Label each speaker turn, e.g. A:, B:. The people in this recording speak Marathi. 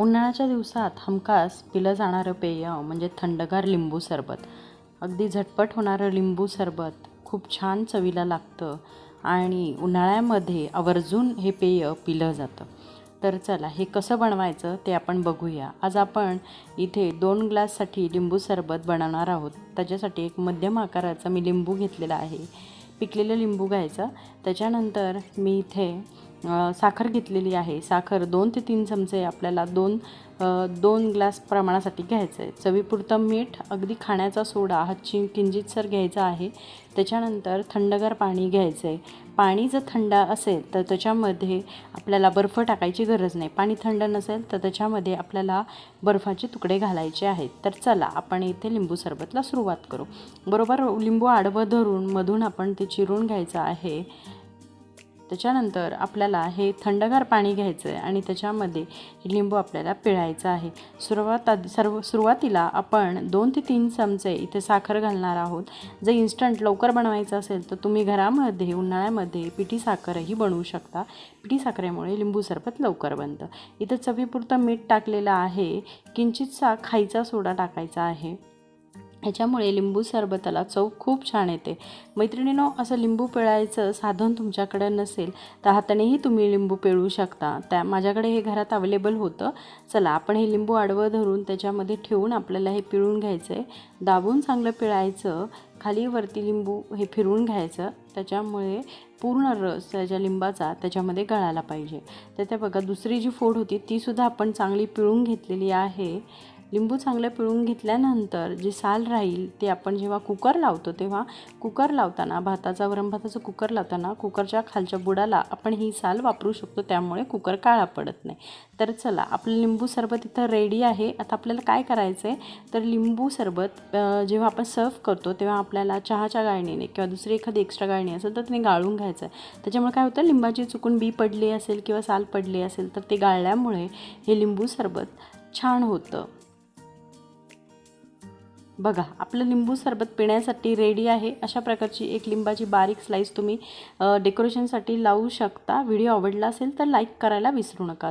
A: उन्हाळ्याच्या दिवसात हमखास पिलं जाणारं पेय म्हणजे थंडगार लिंबू सरबत. अगदी झटपट होणारं लिंबू सरबत खूप छान चवीला लागतं आणि उन्हाळ्यामध्ये आवर्जून हे पेय पिलं जातं. तर चला हे कसं बनवायचं ते आपण बघूया. आज आपण इथे दोन ग्लाससाठी लिंबू सरबत बनवणार आहोत. त्याच्यासाठी एक मध्यम आकाराचा मी लिंबू घेतलेला आहे. पिकलेलं लिंबू घ्यायचं. त्याच्यानंतर मी इथे साखर घेतलेली आहे. साखर दोन ते तीन चमचे आपल्याला दोन दोन ग्लास प्रमाणासाठी घ्यायचं आहे चवीपुरतं मीठ अगदी खाण्याचा सोडा हा चि किंचितसर घ्यायचा आहे. त्याच्यानंतर थंडगार पाणी घ्यायचं आहे पाणी जर थंड असेल तर त्याच्यामध्ये आपल्याला बर्फ टाकायची गरज नाही. पाणी थंड नसेल तर त्याच्यामध्ये आपल्याला बर्फाचे तुकडे घालायचे आहेत. तर चला आपण इथे लिंबू सरबतला सुरुवात करू. बरोबर लिंबू आडवं धरून मधून आपण ते चिरून घ्यायचं आहे. त्याच्यानंतर आपल्याला हे थंडगार पाणी घ्यायचं आहे आणि त्याच्यामध्ये लिंबू आपल्याला पिळायचं आहे. सुरुवात आधी सर्व सुरुवातीला आपण दोन ते तीन चमचे इथे साखर घालणार आहोत. जर इन्स्टंट लवकर बनवायचं असेल तर तुम्ही घरामध्ये उन्हाळ्यामध्ये पिठी साखरही बनवू शकता. पिठी साखरेमुळे लिंबू सरबत लवकर बनतं. इथं चवीपुरतं मीठ टाकलेलं आहे. किंचितसा खायचा सोडा टाकायचा आहे. ह्याच्यामुळे लिंबू सरबताला चव खूप छान येते. मैत्रिणीनो असं लिंबू पिळायचं साधन तुमच्याकडे नसेल तर हातानेही तुम्ही लिंबू पिळू शकता. त्या माझ्याकडे हे घरात अवेलेबल होतं. चला आपण हे लिंबू आडवं धरून त्याच्यामध्ये ठेवून आपल्याला हे पिळून घ्यायचं आहे दाबून चांगलं पिळायचं. खाली वरती लिंबू हे फिरवून घ्यायचं. त्याच्यामुळे पूर्ण रस त्याच्या लिंबाचा त्याच्यामध्ये गळायला पाहिजे. तर त्या बघा दुसरी जी फोड होती तीसुद्धा आपण चांगली पिळून घेतलेली आहे. लिंबू चांगलं पिळून घेतल्यानंतर जे साल राहील ते आपण जेव्हा कुकर लावतो तेव्हा कुकर लावताना भाताचा वरण भाताचं कुकर लावताना कुकरच्या खालच्या बुडाला आपण ही साल वापरू शकतो. त्यामुळे कुकर काळा पडत नाही. तर चला आपलं लिंबू सरबत इथं रेडी आहे. आता आपल्याला काय करायचं आहे तर लिंबू सरबत जेव्हा आपण सर्व करतो तेव्हा आपल्याला चहाच्या गाळणीने किंवा दुसरी एखादी एक्स्ट्रा गाळणी असेल तर तिने गाळून घ्यायचं आहे त्याच्यामुळे काय होतं? लिंबाची चुकून बी पडली असेल किंवा साल पडली असेल तर ते गाळल्यामुळे हे लिंबू सरबत छान होतं. बघा आपलं लिंबू सरबत पिण्यासाठी रेडी आहे. अशा प्रकारची एक लिंबाची बारीक स्लाईस तुम्ही डेकोरेशनसाठी लावू शकता. व्हिडिओ आवडला असेल तर लाईक करायला विसरू नका.